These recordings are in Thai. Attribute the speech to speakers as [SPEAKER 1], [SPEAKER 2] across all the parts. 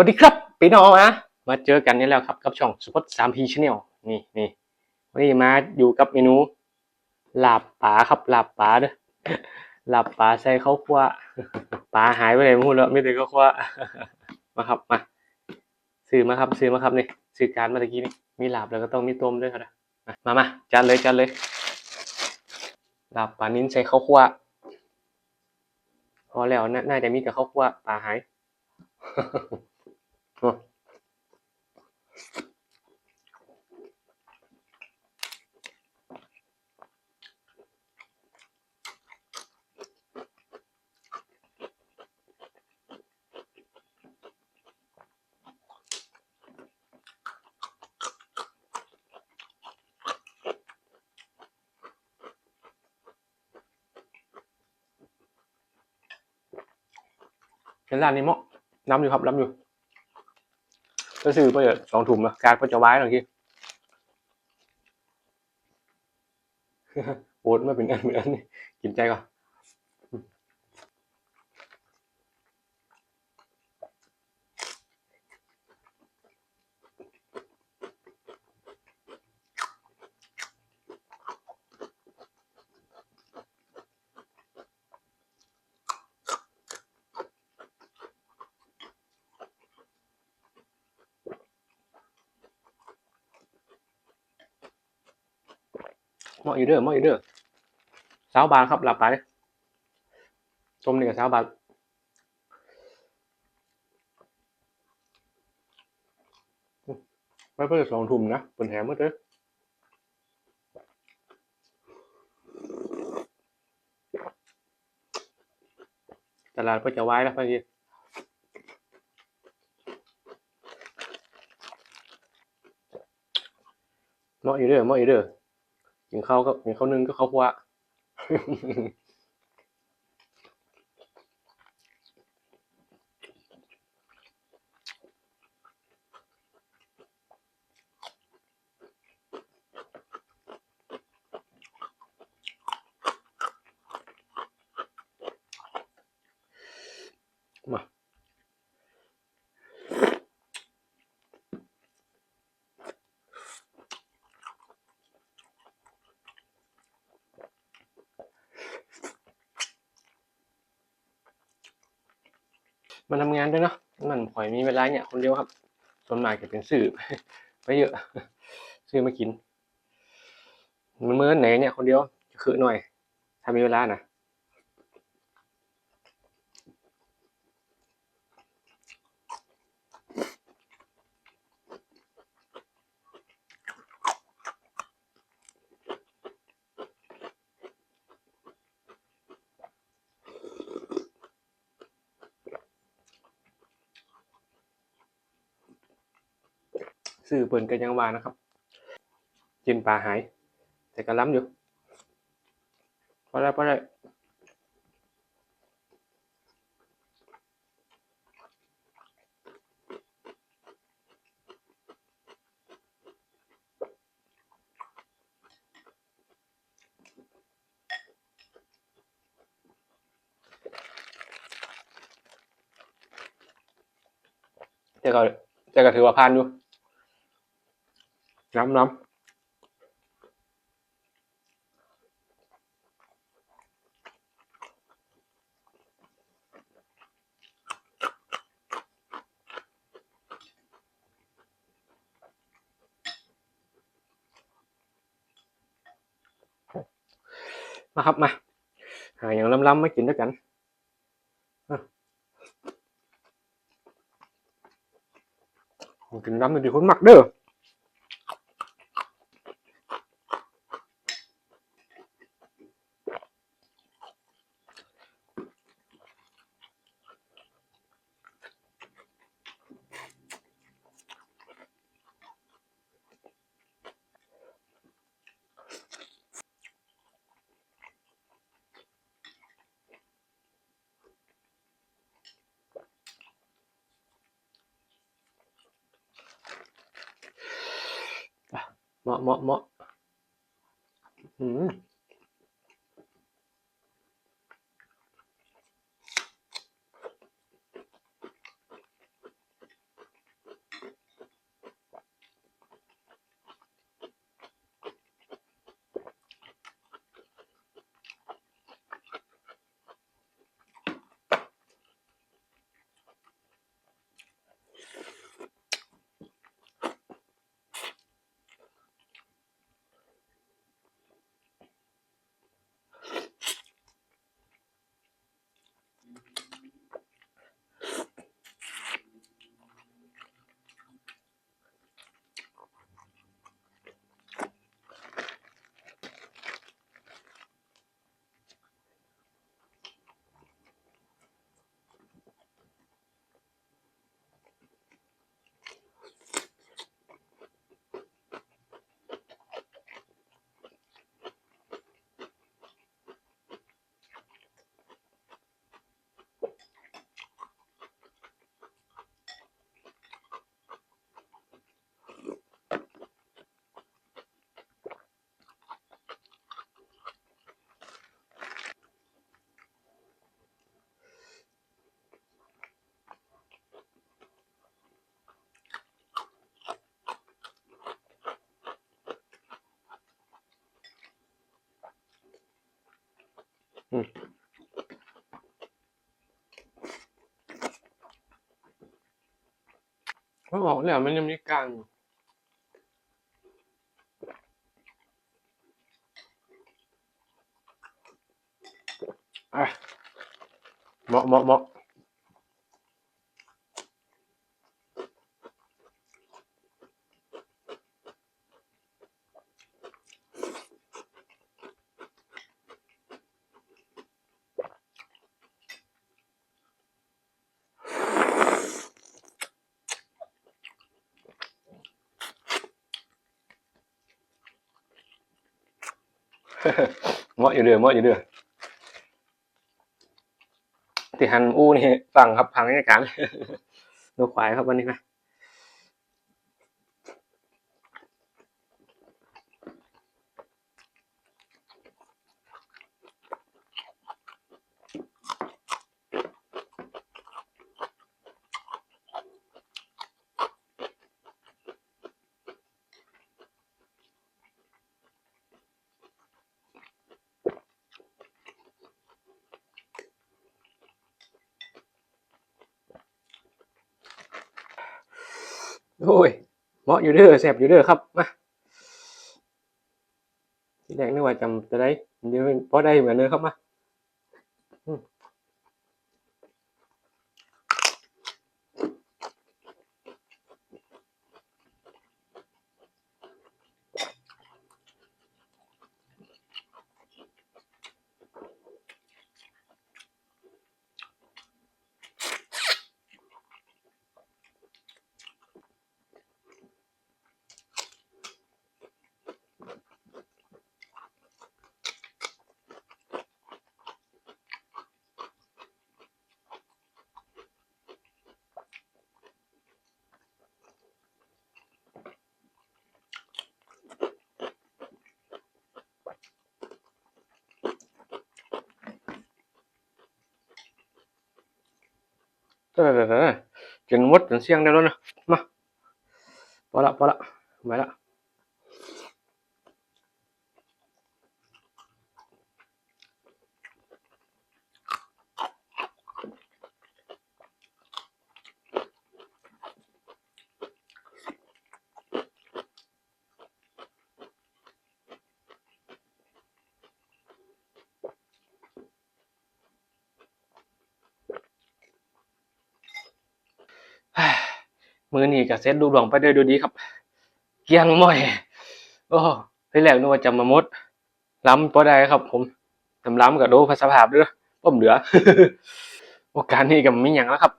[SPEAKER 1] วัสดีครับพี่น้องนะมาเจอกันนี่แล้วครับกับช่องสุพจน์สามพีชแนลนี่นี่วันนี้มาอยู่กับเมนูลาบปลาครับลาบปลาเด้อลาบปลาใส่ข้าวคั่วปลาหายไปไหนไม่รู้แล้วไม่ได้ข้าวคั่วมาครับมาซื้อมาครับซื้อมาครับนี่ซื้อการมาตะกี้นี่มีลาบแล้วก็ต้องมีต้มด้วยครับนะมามาจานเลยจานเลยลาบปลานิ้นใส่ข้าวคั่วพอแล้วน่าน่าจะมีแต่ข้าวคั่วปลาหาย เห็นร้านนี้มั้งน้ำอยู่ครับน้ำอยู่ก็ซื้อไปเถอสองถุงนะการก็จะไว้หน่อยทีโอ๊ตไม่เป็นอันเหมือนอันนี่กินใจก่อนเหมาะอยู่เด้อหมาะอยู่เด้อสาวบานครับหลับไปต้มนี่กับสาวบานไม่เพิ่มสองถุงนะเป็นแถมเมื่อเด้อตลาดก็จะไว้แล้วพี่เหมาะอยู่เด้อเหมาะอยู่เด้อ กินข้าวก็กินข้าวนึ่งก็ข้าวคั่ว มา มาทำงานด้วยเนาะมันข่อยมีเวลาเนี่ยคนเดียวครับส่วนมากจะเป็นสื่อไปเยอะซื้อมากินมันเมื่อไหนเนี่ยคนเดียวจะคือหน่อยถ้ามีเวลานะ สื่อเปิ่นกันยังวานะครับกินปลาหาย แต่ก็ล้ำอยู่พอได้พอได้แต่ก็แต่ก็ถือว่าผ่านอยู่ น้ำน้ำมาครับมาหาอย่างล้ำ ๆมากิน มันออกเนี่ยมันยังมีกลางอะเหมาะเหมาะเหมาะ เหมาะอยู่เด้อเหมาะอยู่เด้อที่หันอู้นี่ฟังครับพังราชการดูควายครับวันนี้นะ โอ้ยเหมาะอยู่เด้อแสบอยู่เด้อครับมาที่แรกนึกว่าจำจะได้เดี๋ยวพอได้เหมือนเดิมครับมา จนหมดจนเสียงได้แล้วนะมาพอละพอละไปละ มือนี่กับเซ็ตดูดวงไปด้วยดูดีครับ เกียงม่อย โอ้ที่แรกนึกว่าจะมามดล้ำพอได้ครับ ผมทำล้ำกับโดภาษาภาพด้วยผมเหลือ โอกาสนี้กับมีอย่างแล้วครับ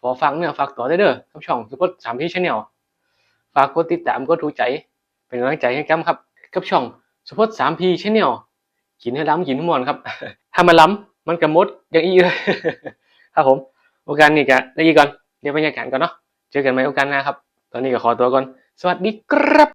[SPEAKER 1] พอฟังเนี่ยฝากต่อได้เด้อครับช่องสุพจน์สามพี่ชาแนลฝากกดติดตามกดถูกใจ เป็นกำลังใจให้กัมครับกับช่องสุพจน์สามพีชาแนลกินให้ล้ำกินให้มวนครับ ถ้ามันล้ำมันกับมดอย่างอีเลยครับผม โอกาสนี้ก็ได้ยีก่อนเดี๋ยวบรรยากาศก่อนเนาะ เจอกันใหม่โอกาสหน้าครับ ตอนนี้ก็ขอตัวก่อน สวัสดีครับ